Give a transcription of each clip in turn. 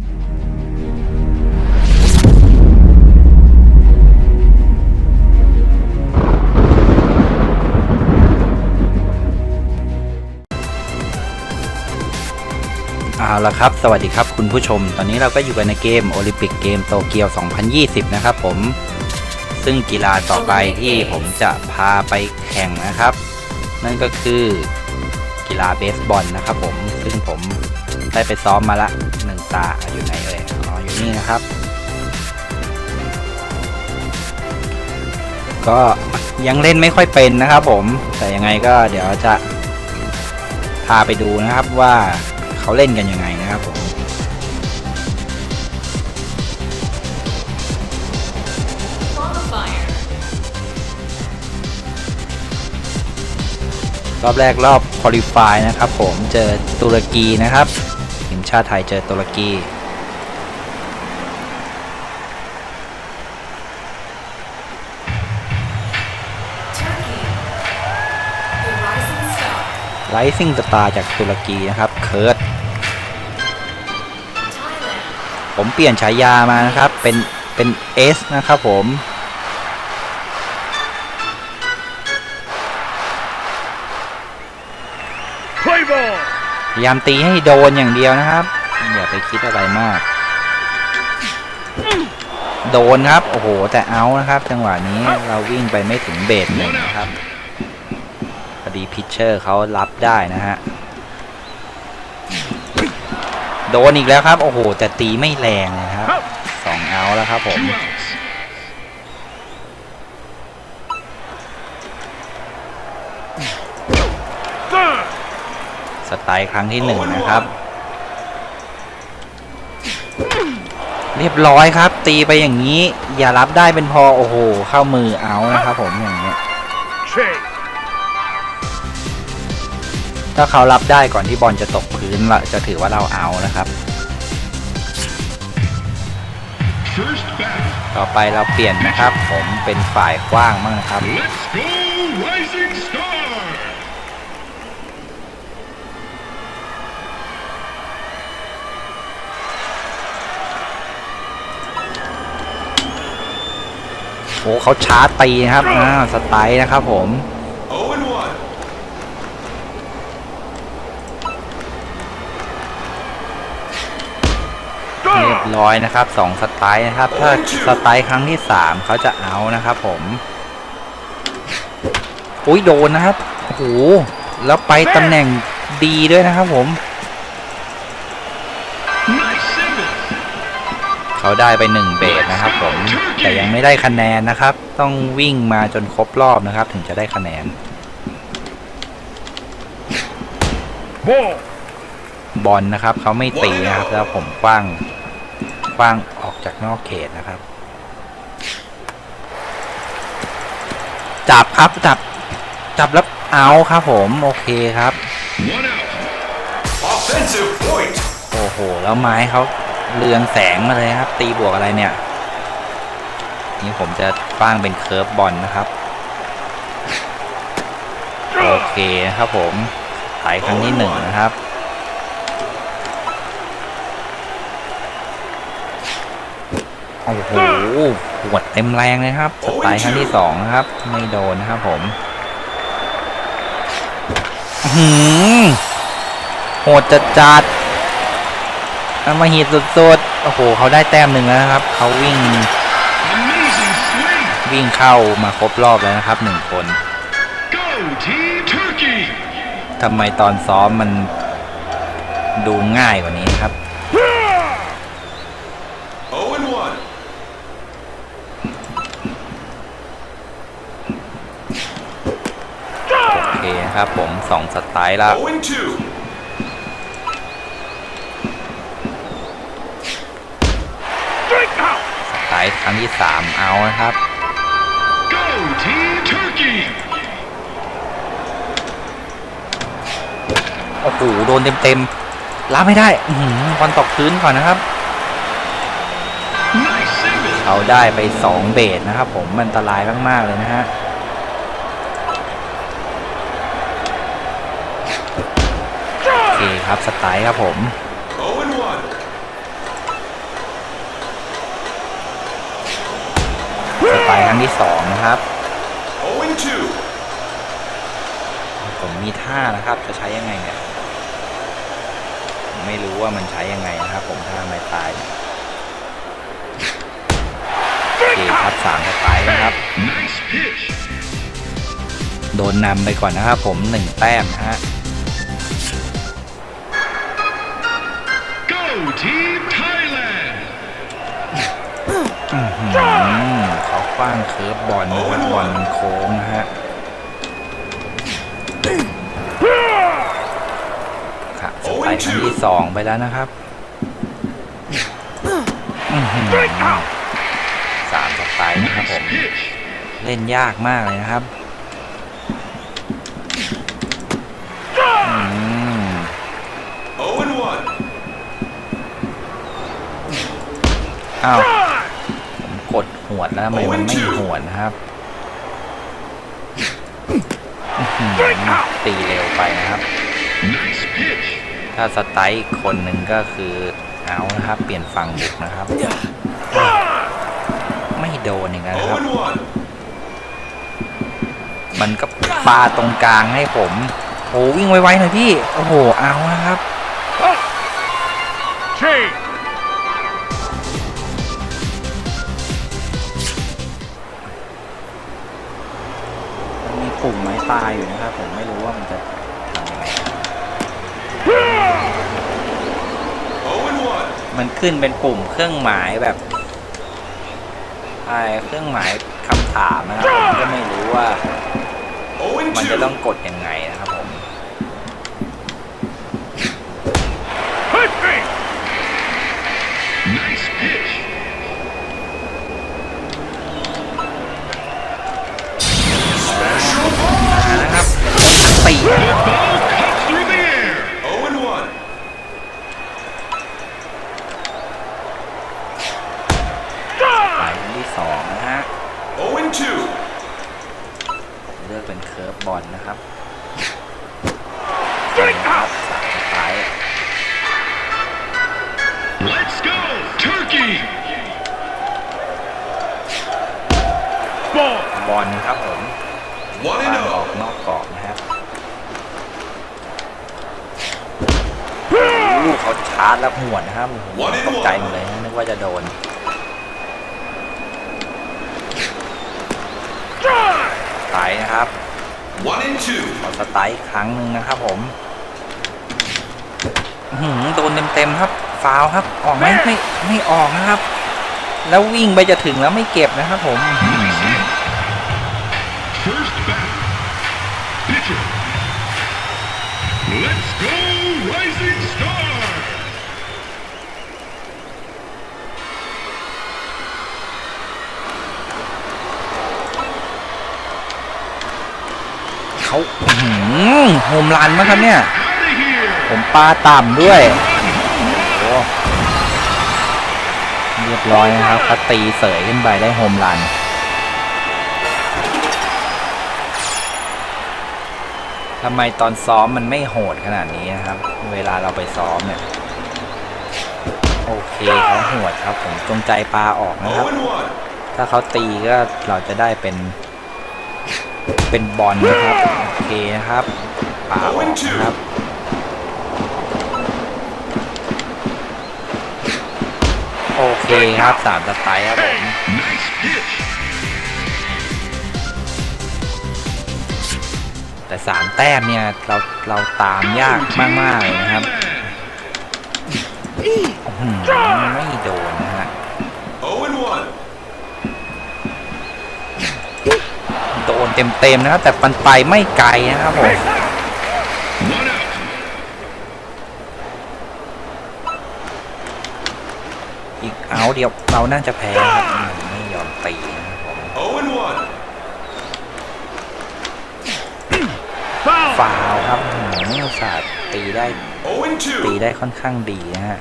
เอาละครับ สวัสดีครับคุณผู้ชม ตอนนี้เราก็อยู่กันในเกมโอลิมปิกเกมโตเกียว 2020 นะครับผม ซึ่งกีฬาต่อไปที่ผมจะพาไปแข่งนะครับ นั่นก็คือกีฬาเบสบอลนะครับผม ซึ่งผมได้ไปซ้อมมาละ ตาอยู่ไหนเอ่ยอ๋ออยู่นี่นะครับ ก็ยังเล่นไม่ค่อยเป็นนะครับผม แต่ยังไงก็เดี๋ยวจะพาไปดูนะครับว่าเขาเล่นกันยังไงนะครับผมรอบแรกรอบค u a l i f y นะครับผมเจอตุรกีนะครับ ชาติไทยเจอตุรกี Turkey, the rising star. Rising Star จากตุรกีนะครับเคิร์ดผมเปลี่ยนฉายามานะครับ เป็น เป็น S นะครับผม Play ball! พยายามตีให้โดนอย่างเดียวนะครับ อย่าไปคิดอะไรมาก โดนครับ โอ้โห แต่เอานะครับ จังหวะนี้เราวิ่งไปไม่ถึงเบสหนึ่งนะครับพอดีพิชเชอร์เขารับได้นะฮะ โดนอีกแล้วครับ โอ้โห แต่ตีไม่แรงเลยครับสองเอาแล้วครับผม สไตล์ครั้งที่หนึ่งนะครับ เรียบร้อยครับ ตีไปอย่างนี้ อย่ารับได้เป็นพอโอ้โห เข้ามือเอานะครับผมอย่างเงี้ยถ้าเขารับได้ก่อนที่บอลจะตกพื้นเราจะถือว่าเราเอานะครับ ต่อไปเราเปลี่ยนนะครับ ผมเป็นฝ่ายกว้างบ้างนะครับ โอ้เขาชาร์จตีนะครับอ่าสไตล์นะครับผม0 and 1. เรียบร้อยนะครับสองสไตล์นะครับ ถ้าสไตล์ครั้งที่สามเขาจะเอานะครับผมอุ้ยโดนนะครับโอ้โหแล้วไปตำแหน่งดีด้วยนะครับผม เขาได้ไปหนึ่งเบสนะครับผม แต่ยังไม่ได้คะแนนนะครับ ต้องวิ่งมาจนครบรอบนะครับ ถึงจะได้คะแนน Ball. บอลนะครับ เขาไม่ตีนะครับ แล้วผมคว้างคว้างออกจากนอกเขตนะครับ จับครับจับจับแล้วเอาครับผม โอเคครับ One out. Offensive point. โอ้โห แล้วไม้เขา เรืองแสงมาเลยครับ ตีบวกอะไรเนี่ย นี่ผมจะฟ้างเป็นเคิร์ฟบอลนะครับ โอเคนะครับผมสายครั้งที่หนึ่งนะครับโอ้โหหวดเต็มแรงเลยครับสไตล์ครั้งที่สองนะครับ ไม่โดนนะครับผมหือโหดจัดจัด ๆเอามาหิดสุดๆ โอ้โห เขาได้แต้มหนึ่งแล้วนะครับ เขาวิ่ง Amazing swing. วิ่งเข้ามาครบรอบแล้วนะครับหนึ่งคน Go, Team Turkey. ทำไมตอนซ้อมมันดูง่ายกว่านี้ครับ0 and 1. โอเคครับผมสองสไตล์แล้ว 0 and 2. สไตล์ ครั้งที่สามเอานะครับ Go, Team Turkey. โอ้โหโดนเต็มๆรับไม่ได้อือหือบอลตกพื้นก่อนนะครับ Nice single. เขาได้ไปสองเบสนะครับ ผมมันอันตรายมากๆเลยนะฮะโอเคครับสไตล์ครับผม ที่สองนะครับ0 and ผมมีท่านะครับ จะใช้ยังไงเนี่ยผมไม่รู้ว่ามันใช้ยังไงนะครับ ผมท่าไม้ตายเนี่ยโอเคครับสามสไตล์นะครับ Nice pitch. โดนนำไปก่อนนะครับ ผมหนึ่งแต้มนะฮะ Go Team ว้างเคิร์ฟบอลนะครับอลมันโค้งนะฮะครับไตล์ครั้งที่สองไปแล้วนะครับสามสไตล์นะครับผม เล่นยากมากเลยนะครับอ้าว วดแล้วทำไมมันไม่หวดนะครับตีเร็วไปนะครับ ถ้าสไตล์คนหนึ่งก็คือเอานะครับ เปลี่ยนฝั่งบุกนะครับ ไม่โดนอย่างนั้น 1. นะครับ มันก็ปาตรงกลางให้ผมโอ้วิ่งไวๆหน่อยพี่ โอ้โห เอานะครับ Change. ปุ่มไม้ตายอยู่นะครับผมไม่รู้ว่ามันจะมันขึ้นเป็นปุ่มเครื่องหมายแบบไอ้เครื่องหมายคำถามนะครับก็ไม่รู้ว่า มันจะต้องกดยังไง ที่สองนะฮะ0 and 2. เลือกเป็นเคิร์ฟบอลนะครับนะครับสายสาย Let's go. Turkey. Ball. บอลครับผม1วาง and ออก 0. นอกกรอบนะครับ ลูกเขาชาร์จแล้วหวดนะครับผมตกใจหมดเลยนะนึกว่าจะโดนสายนะครับ1 and 2. ขอสไตล์อีกครั้งหนึ่งนะครับผมอื้อหือโดนเต็มๆครับฟาวล์ครับ ออกไหมไม่ไม่ออกนะครับ แล้ววิ่งไปจะถึงแล้วไม่เก็บนะครับผม เขาโฮมรันมั้งครับเนี่ย ผมปลาต่ำด้วยเรียบร้อยนะครับตีเสยขึ้นไปได้โฮมรันทำไมตอนซ้อมมันไม่โหดขนาดนี้นะครับ เวลาเราไปซ้อมเนี่ยโอเคเขาโหดครับผมจงใจปลาออกนะครับ ถ้าเขาตีก็เราจะได้เป็น เป็นบอลนะครับโอเคนะครับป่าออกนะครับโอเคครับสามสไตล์ครับผม Nice pitch. แต่สามแต้มเนี่ยเราเราตามยากมากๆเลยนะครับ Thailand. อื้อหือไม่โดน เต็มๆนะครับ แต่ปันไปไม่ไกลนะครับผมอีกเอาเดียวเราน่าจะแพ้ครับไม่ยอมตีนะครับผมฟาวล์ครับหืออุตส่าห์ตีได้ตีได้ค่อนข้างดีนะฮะ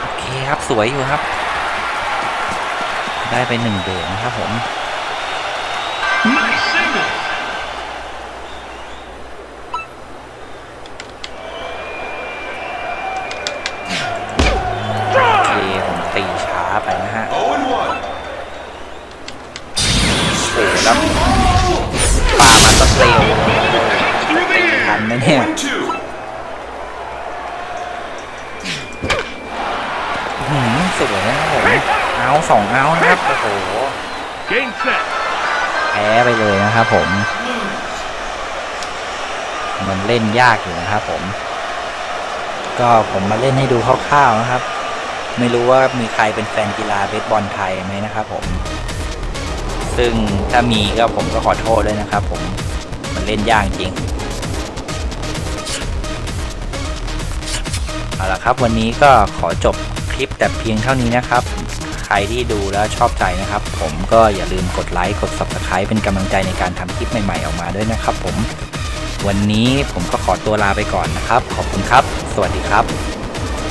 โอเคครับสวยอยู่ครับ ได้ไปหนึ่งเดือนนะครับผมตีช้าไปนะฮะโอ้แล้วปามันก็เร็วทันไหมเนี่ย เอาสองเอานะครับโอ้โห Game set. แพ้ไปเลยนะครับผม มันเล่นยากอยู่นะครับผม ก็ผมมาเล่นให้ดูคร่าวๆนะครับ ไม่รู้ว่ามีใครเป็นแฟนกีฬาเบสบอลไทยไหมนะครับผม ซึ่งถ้ามีก็ผมก็ขอโทษด้วยนะครับผม มันเล่นยากจริงเอาละครับวันนี้ก็ขอจบคลิปแต่เพียงเท่านี้นะครับใค รที่ดูแล้วชอบใจนะครับ ผมก็อย่าลืมกดไลค์กด Subscribe เป็นกำลังใจในการทำคลิปใหม่ๆออกมาด้วยนะครับผม วันนี้ผมก็ขอตัวลาไปก่อนนะครับ ขอบคุณครับ สวัสดีครับ